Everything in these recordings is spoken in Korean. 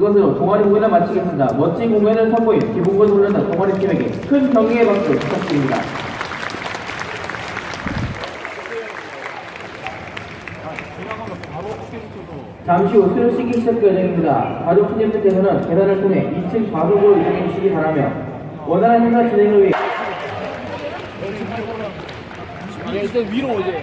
이것으로 동아리 공연을 마치겠습니다. 멋진 공연을 선보인 기본권 훈련단 동아리 팀에게 큰 격려의 박수 부탁드립니다. 잠시 후 수료식이 시작 예정입니다. 가족 친님들께서는 계단을 통해 2층 좌석으로 이동해 주시기 바라며 원활한 행사 진행을 위해 일단 위로 이제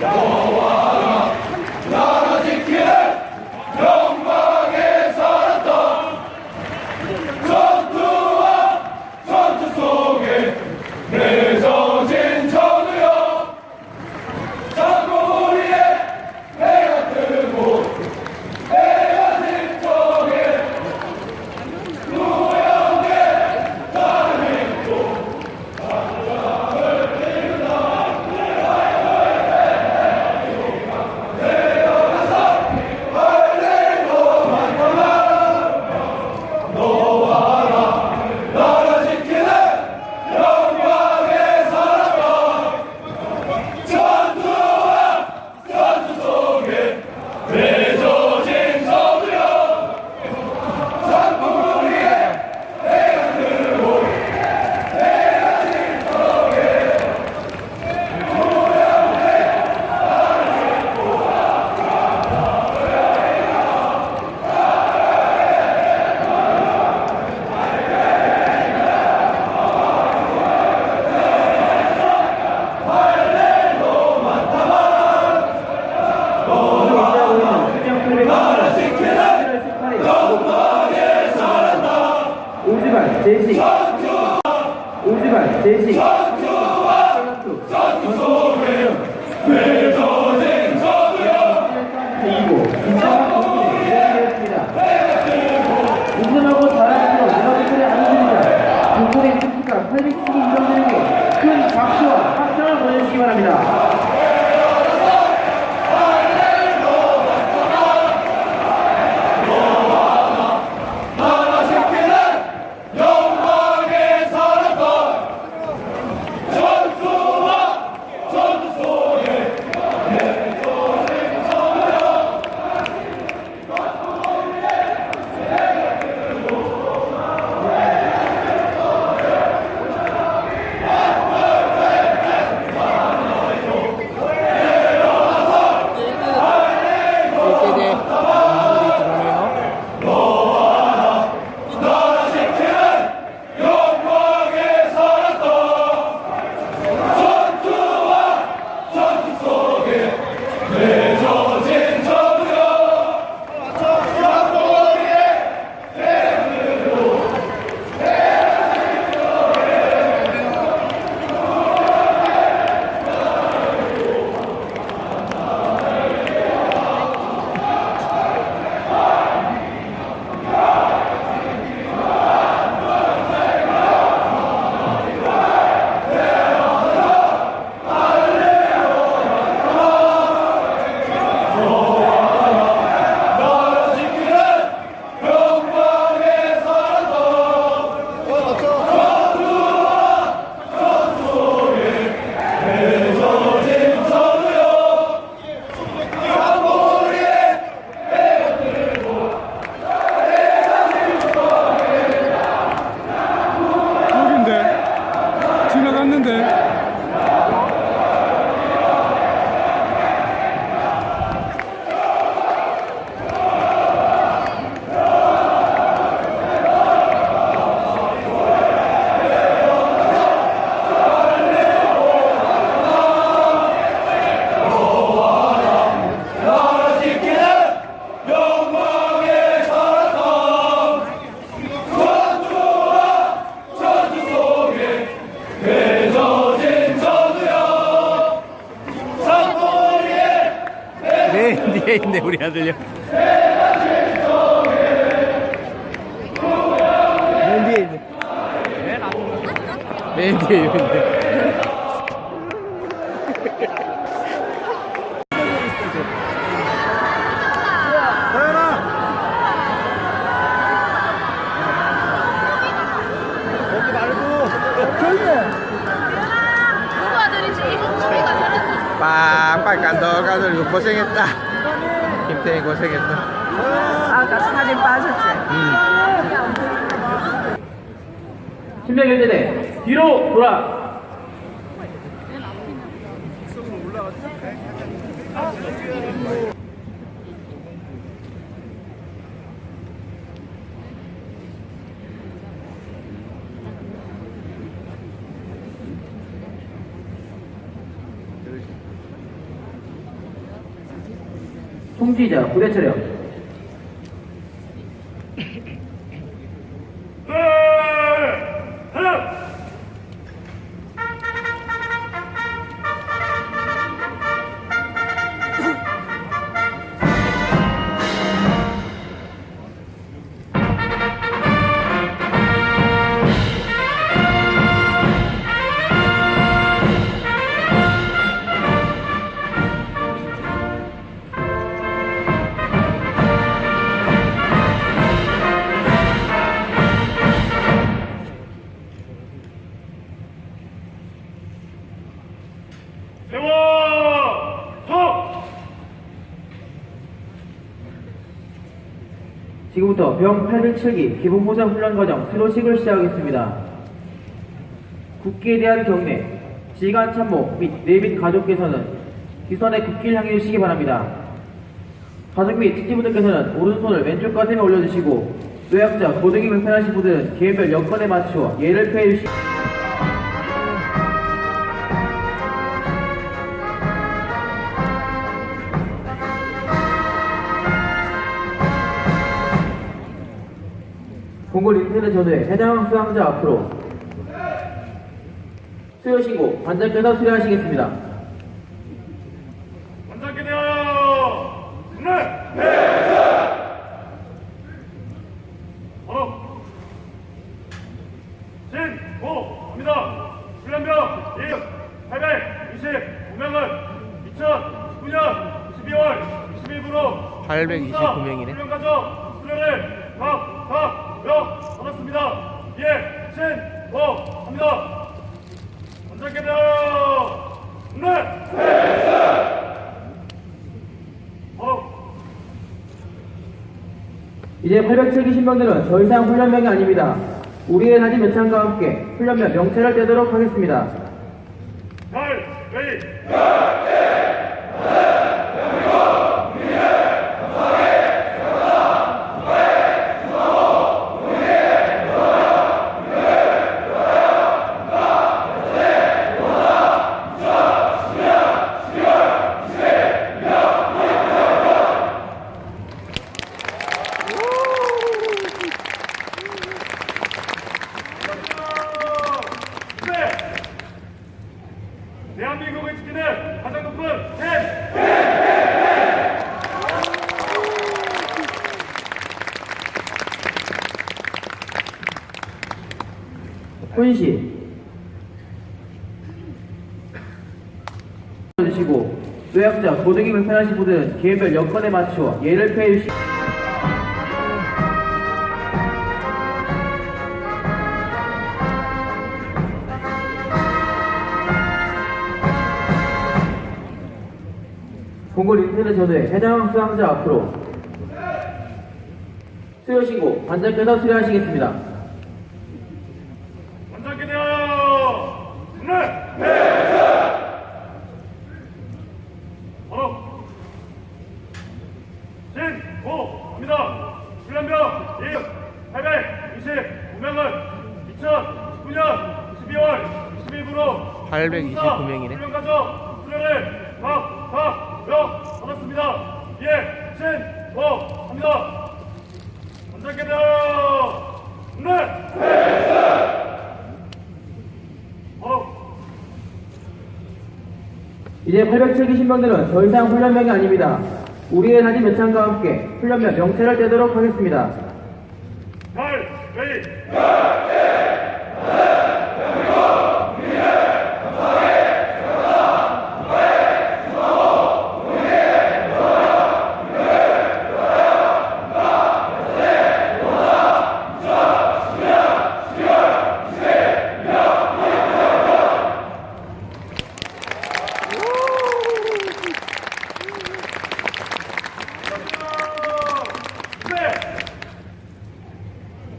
Go! 오 맨 뒤에 있네 우리 아들요. 맨 뒤에 있네. 맨 뒤에 있네. 아들이지? 소리가 잘했어. 빵빵 이거 고생했다. 김태희 고생했어. 아까 살이 빠졌지? 신명 일대대 뒤로 돌아. 총지자 부대 차량. 지금부터 병 807기 기본보장 훈련 과정 수로식을 시작하겠습니다. 국기에 대한 경례, 지휘관 참모 및 내빈 가족께서는 기선의 국기를 향해 주시기 바랍니다. 가족 및 직지분들께서는 오른손을 왼쪽 가슴에 올려주시고 노약자, 고등이 불편하신 분들은 개인별 여건에 맞추어 예를 표해 주시 공군 인터넷 전후에 해당 수상자 앞으로 수요 신고 관장께서 대하여 네! 바로 합니다. 훈련병 829명은 2019년 12월 22일부로 829 명이네. 훈련 과정 수련을 각각 명 받았습니다. 예, 진호 합니다. 원장께 대하여 네! 바로 이제 807기 신병들은 더 이상 훈련병이 아닙니다. 우리의 사진 몇창과 함께 훈련병 명체를 떼도록 하겠습니다. 별, 웨이, 네! 대한민국을 지키는 가장 높은 대! 훈시 주시고 노약자, 고등이 불편하신 분들은 개인별 여건에 맞추어 예를 표해 주시 공군 인터넷 전후에 해당 수상자 앞으로 수요 신고 관장께서 수료하시겠습니다. 원장께 대하여 네! 바로 진호 합니다. 훈련병 829명은 2019년 12월 22일부로 829 명이네. 훈련 과정 수련을 각각명 받았습니다. 예, 진호 합니다. 원장께 대하여 네! 바로 이제 807기 신병들은 더 이상 훈련병이 아닙니다. 우리의 사진 매창과 함께 훈련면 명체를 떼도록 하겠습니다. 발, 레디.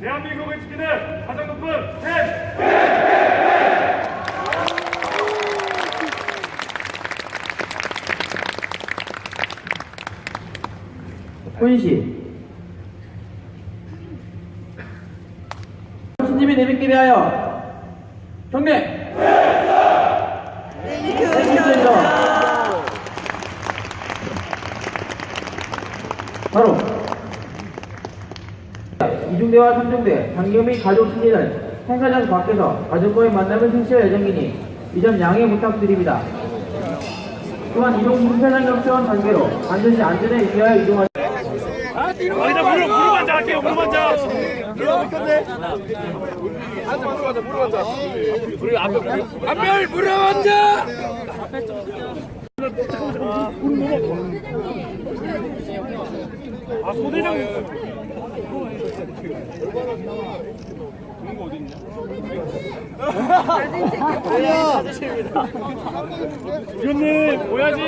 네. 대한민국을 지키는 가장 높은 해. 훈시 신님이 내믿기 위하여. 경례 바로. 이 중대와 삼중대, 장교 및 가족 신리는 행사장 밖에서 가족과의 만남을 실시할 예정이니 이 점 양해 부탁드립니다. 또한 이동 행사장 격차원 관계로 반드시 안전에 유의하여 이동하 아니다 무릎 무릎 앉아 할게요 무릎 앉아. 안별 물어봤자. 아 소대장. 위원님 보야지.